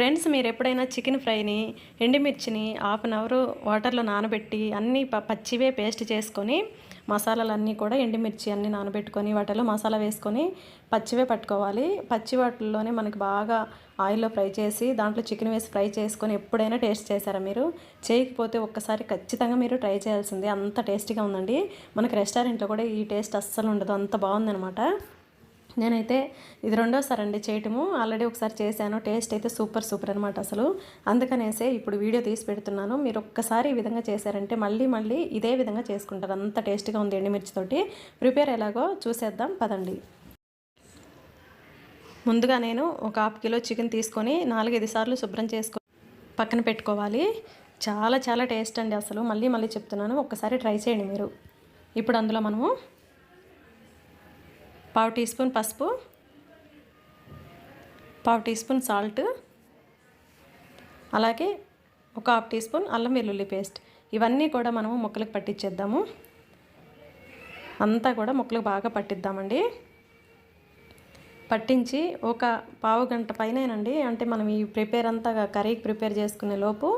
Friends మీరు ఎప్పుడైనా chicken ఫ్రైని ఎండుమిర్చిని హాఫ్ అన్ అవర్ వాటర్లో నానబెట్టి అన్నీ ప- పచ్చివే పేస్ట్ చేసుకొని మసాలాలన్నీ కూడా ఎండుమిర్చి అన్నీ నానబెట్టుకొని వాటిలో మసాలా వేసుకొని పచ్చివే పట్టుకోవాలి. పచ్చి వాటిల్లోనే మనకి బాగా ఆయిల్లో ఫ్రై చేసి దాంట్లో చికెన్ వేసి ఫ్రై చేసుకొని ఎప్పుడైనా టేస్ట్ చేశారా మీరు? చేయకపోతే ఒక్కసారి ఖచ్చితంగా మీరు ట్రై చేయాల్సింది. అంత టేస్టీగా ఉందండి. మనకి రెస్టారెంట్లో కూడా ఈ టేస్ట్ అస్సలు ఉండదు. అంత బాగుందనమాట. నేనైతే ఇది రెండోసారి అండి చేయటము. ఆల్రెడీ ఒకసారి చేశాను. టేస్ట్ అయితే సూపర్ సూపర్ అనమాట అసలు. అందుకనేసే ఇప్పుడు వీడియో తీసి పెడుతున్నాను. మీరు ఒక్కసారి ఈ విధంగా చేశారంటే మళ్ళీ మళ్ళీ ఇదే విధంగా చేసుకుంటారు. అంత టేస్ట్గా ఉంది ఎండుమిర్చితోటి ప్రిపేర్ ఎలాగో చూసేద్దాం. పదండి. ముందుగా నేను ఒక హాఫ్ కిలో చికెన్ తీసుకొని నాలుగైదు సార్లు శుభ్రం చేసుకో పక్కన పెట్టుకోవాలి. చాలా చాలా టేస్ట్ అండి అసలు. మళ్ళీ మళ్ళీ చెప్తున్నాను. ఒక్కసారి ట్రై చేయండి మీరు. ఇప్పుడు అందులో మనము పావు టీ స్పూన్ పసుపు పావు టీ స్పూన్ సాల్ట్ అలాగే ఒక హాఫ్ టీ స్పూన్ అల్లం వెల్లుల్లి పేస్ట్. ఇవన్నీ కూడా మనము ముక్కలకు పట్టించేద్దాము అంతా కూడా ముక్కలకు బాగా పట్టిద్దామండి. పట్టించి ఒక పావు గంట పైనేనండి. అంటే మనం ఈ ప్రిపేర్ అంతా కర్రీకి ప్రిపేర్ చేసుకునే లోపు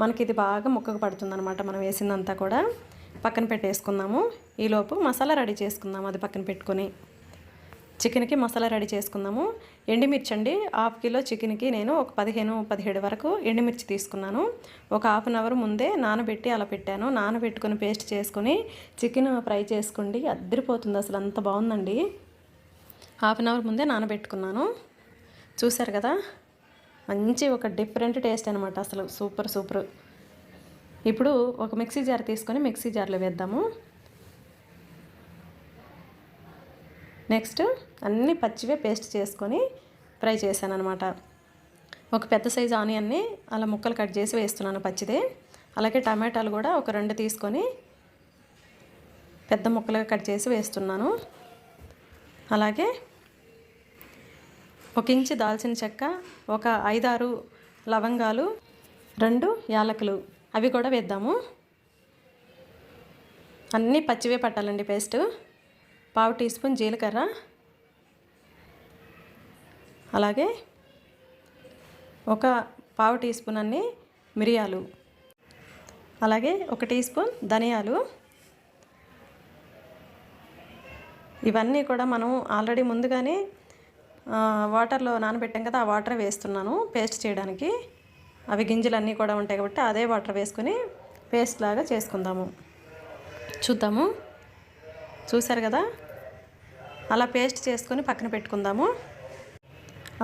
మనకి ఇది బాగా ముక్కకు పడుతుందనమాట మనం వేసిందంతా కూడా. పక్కన పెట్టేసుకుందాము. ఈలోపు మసాలా రెడీ చేసుకుందాము అది పక్కన పెట్టుకొని. చికెన్కి మసాలా రెడీ చేసుకుందాము. ఎండిమిర్చి అండి హాఫ్ కిలో చికెన్కి నేను ఒక పదిహేను పదిహేడు వరకు ఎండిమిర్చి తీసుకున్నాను. ఒక హాఫ్ అన్ అవర్ ముందే నానబెట్టి అలా పెట్టాను. నానబెట్టుకొని పేస్ట్ చేసుకుని చికెన్ ఫ్రై చేసుకోండి. అద్దరిపోతుంది అసలు అంత బాగుందండి. హాఫ్ అన్ అవర్ ముందే నానబెట్టుకున్నాను. చూశారు కదా? మంచి ఒక డిఫరెంట్ టేస్ట్ అనమాట అసలు. Super super. ఇప్పుడు ఒక మిక్సీ జార్ తీసుకొని మిక్సీ జార్లో వేద్దాము. నెక్స్ట్ అన్నీ పచ్చివే పేస్ట్ చేసుకొని ఫ్రై చేశాను అనమాట ఒక పెద్ద సైజు ఆనియన్ని అలా ముక్కలు కట్ చేసి వేస్తున్నాను పచ్చిదే. అలాగే టమాటాలు కూడా ఒక రెండు తీసుకొని పెద్ద ముక్కలుగా కట్ చేసి వేస్తున్నాను. అలాగే ఒక ఇంచు దాల్చిన చెక్క ఒక ఐదారు లవంగాలు రెండు యాలకులు అవి కూడా వేద్దాము. అన్నీ పచ్చివే పట్టాలండి పేస్టు పావు టీ స్పూన్ జీలకర్ర. అలాగే ఒక పావు టీ స్పూన్ అన్ని మిరియాలు. అలాగే ఒక టీ స్పూన్ ధనియాలు. ఇవన్నీ కూడా మనం ఆల్రెడీ ముందుగానే వాటర్లో నానబెట్టాం కదా ఆ వాటర్ వేస్తున్నాను పేస్ట్ చేయడానికి. అవి గింజలన్నీ కూడా ఉంటాయి కాబట్టి అదే వాటర్ వేసుకొని పేస్ట్ లాగా చేసుకుందాము. చూద్దాము. చూసారు కదా? అలా పేస్ట్ చేసుకొని పక్కన పెట్టుకుందాము.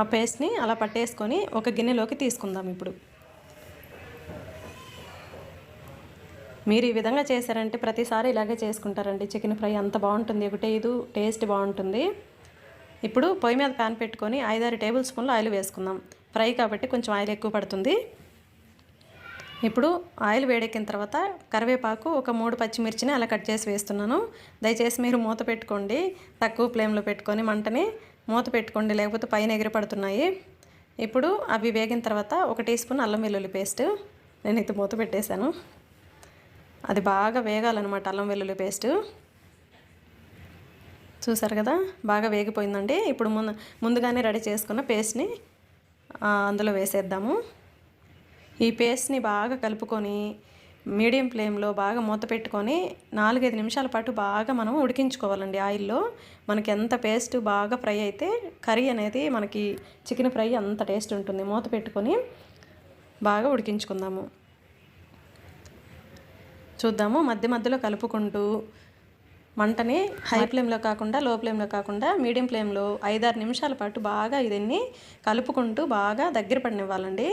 ఆ పేస్ట్ని అలా పట్టేసుకొని ఒక గిన్నెలోకి తీసుకుందాం ఇప్పుడు. మీరు ఈ విధంగా చేశారంటే ప్రతిసారి ఇలాగే చేసుకుంటారండి. చికెన్ ఫ్రై అంత బాగుంటుంది. ఒకటే ఇది టేస్ట్ బాగుంటుంది. ఇప్పుడు పొయ్యి మీద ప్యాన్ పెట్టుకొని ఐదారు టేబుల్ స్పూన్లు ఆయిల్ వేసుకుందాం. ఫ్రై కాబట్టి కొంచెం ఆయిల్ ఎక్కువ పడుతుంది. ఇప్పుడు ఆయిల్ వేడెక్కిన తర్వాత కరివేపాకు ఒక మూడు పచ్చిమిర్చిని అలా కట్ చేసి వేస్తున్నాను. దయచేసి మీరు మూత పెట్టుకోండి. తక్కువ ఫ్లేమ్లో పెట్టుకొని మంటని మూత పెట్టుకోండి. లేకపోతే పైన ఎగిరిపడుతున్నాయి. ఇప్పుడు అవి వేగిన తర్వాత ఒక టీ స్పూన్ అల్లం వెల్లుల్లి పేస్ట్ నేను ఇది మూత పెట్టేశాను. అది బాగా వేగాలన్నమాట అల్లం వెల్లుల్లి పేస్ట్. చూసారు కదా? బాగా వేగిపోయిందండి. ఇప్పుడు ముందు ముందుగానే రెడీ చేసుకున్న పేస్ట్ని అందులో వేసేద్దాము. ఈ పేస్ట్ని బాగా కలుపుకొని మీడియం ఫ్లేమ్లో బాగా మూత పెట్టుకొని నాలుగైదు నిమిషాల పాటు బాగా మనం ఉడికించుకోవాలండి ఆయిల్లో. మనకి ఎంత పేస్ట్ బాగా ఫ్రై అయితే కర్రీ అనేది మనకి చికెన్ ఫ్రై అంత టేస్ట్ ఉంటుంది. మూత పెట్టుకొని బాగా ఉడికించుకుందాము. చూద్దాము మధ్య మధ్యలో కలుపుకుంటూ మంటని హై ఫ్లేమ్లో కాకుండా లో ఫ్లేమ్లో కాకుండా మీడియం ఫ్లేమ్లో ఐదారు నిమిషాల పాటు బాగా ఇదన్నీ కలుపుకుంటూ బాగా దగ్గర పడినివ్వాలండి.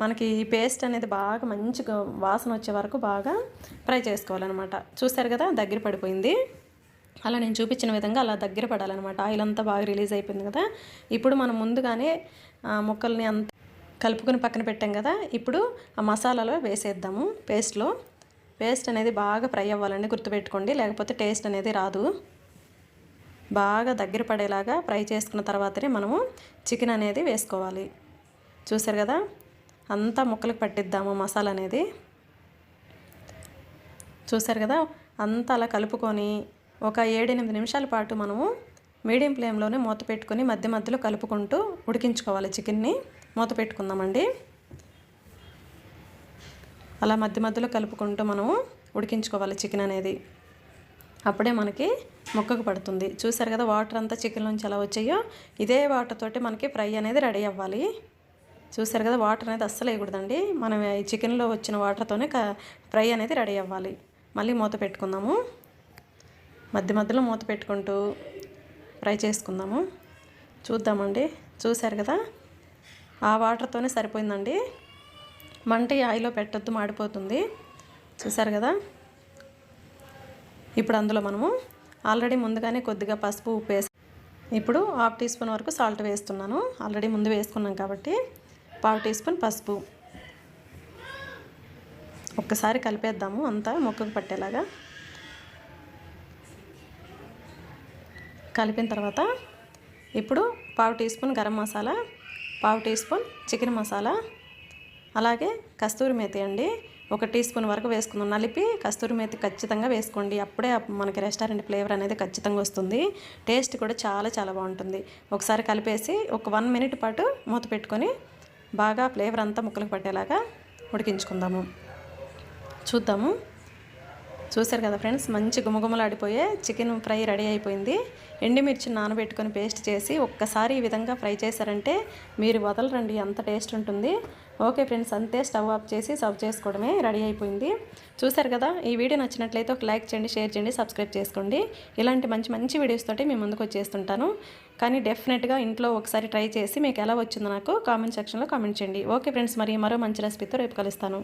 మనకి ఈ పేస్ట్ అనేది బాగా మంచిగా వాసన వచ్చే వరకు బాగా ఫ్రై చేసుకోవాలన్నమాట. చూసారు కదా దగ్గర పడిపోయింది. అలా నేను చూపించిన విధంగా అలా దగ్గర పడాలన్నమాట. ఆయిల్ అంతా బాగా రిలీజ్ అయిపోయింది కదా. ఇప్పుడు మనం ముందుగానే ముక్కల్ని అంత కలుపుకొని పక్కన పెట్టాం కదా. ఇప్పుడు ఆ మసాలాలో వేసేద్దాము పేస్ట్లో పేస్ట్ అనేది బాగా ఫ్రై అవ్వాలండి గుర్తుపెట్టుకోండి. లేకపోతే టేస్ట్ అనేది రాదు. బాగా దగ్గర పడేలాగా ఫ్రై చేసుకున్న తర్వాతనే మనము చికెన్ అనేది వేసుకోవాలి. చూసారు కదా? అంతా ముక్కలకు పట్టిద్దాము మసాలా అనేది చూసారు కదా? అంతా అలా కలుపుకొని ఒక ఏడెనిమిది నిమిషాల పాటు మనము మీడియం ఫ్లేమ్లోనే మూత పెట్టుకొని మధ్య మధ్యలో కలుపుకుంటూ ఉడికించుకోవాలి చికెన్ని. మూత పెట్టుకుందామండి. అలా మధ్య మధ్యలో కలుపుకుంటూ మనము ఉడికించుకోవాలి చికెన్ అనేది. అప్పుడే మనకి ముక్కకు పడుతుంది. చూసారు కదా? వాటర్ అంతా చికెన్ నుంచి ఎలా వచ్చాయో ఇదే వాటర్ తోటి మనకి ఫ్రై అనేది రెడీ అవ్వాలి. చూసారు కదా వాటర్ అనేది అస్సలు వేయకూడదండి. మనం ఈ చికెన్లో వచ్చిన వాటర్తోనే ఫ్రై అనేది రెడీ అవ్వాలి. మళ్ళీ మూత పెట్టుకుందాము. మధ్య మధ్యలో మూత పెట్టుకుంటూ ఫ్రై చేసుకుందాము. చూద్దామండి. చూసారు కదా ఆ వాటర్తోనే సరిపోయిందండి. మంట ఆయిలో పెట్టొద్దు మాడిపోతుంది. చూసారు కదా ఇప్పుడు అందులో మనము ఆల్రెడీ ముందుగానే కొద్దిగా పసుపు ఉప్పు వేసి ఇప్పుడు హాఫ్ టీ స్పూన్ వరకు సాల్ట్ వేస్తున్నాను. ఆల్రెడీ ముందు వేసుకున్నాం కాబట్టి పావు టీ స్పూన్ పసుపు. ఒక్కసారి కలిపేద్దాము అంతా మొక్కకు పట్టేలాగా. కలిపిన తర్వాత ఇప్పుడు పావు టీ స్పూన్ గరం మసాలా పావు టీ స్పూన్ చికెన్ మసాలా అలాగే కస్తూరి మేతి అండి. ఒక టీ స్పూన్ వరకు వేసుకుందాం. నలిపి కస్తూరి మేతి ఖచ్చితంగా వేసుకోండి. అప్పుడే మనకి రెస్టారెంట్ ఫ్లేవర్ అనేది ఖచ్చితంగా వస్తుంది. టేస్ట్ కూడా చాలా చాలా బాగుంటుంది. ఒకసారి కలిపేసి ఒక వన్ మినిట్ పాటు మూత పెట్టుకొని బాగా ఫ్లేవర్ అంతా ముక్కలకు పట్టేలాగా ఉడికించుకుందాము. చూద్దాము. చూసారు కదా ఫ్రెండ్స్ మంచి గుమగుమలాడిపోయే చికెన్ ఫ్రై రెడీ అయిపోయింది. ఎండుమిర్చి నానబెట్టుకొని పేస్ట్ చేసి ఒక్కసారి ఈ విధంగా ఫ్రై చేశారంటే మీరు వదలరండి అంత టేస్ట్ ఉంటుంది. ఓకే ఫ్రెండ్స్ అంతే స్టవ్ ఆఫ్ చేసి సర్వ్ చేసుకోవడమే రెడీ అయిపోయింది. చూసారు కదా ఈ వీడియో నచ్చినట్లయితే ఒక లైక్ చేయండి షేర్ చేయండి సబ్స్క్రైబ్ చేసుకోండి. ఇలాంటి మంచి మంచి వీడియోస్ తోటి మేము ముందుకు వచ్చేస్తుంటాను. కానీ డెఫినెట్గా ఇంట్లో ఒకసారి ట్రై చేసి మీకు ఎలా వచ్చిందో నాకు కామెంట్ సెక్షన్లో కామెంట్ చేయండి. ఓకే ఫ్రెండ్స్ మరి మరో మంచి రెసిపీతో రేపు కలుస్తాను.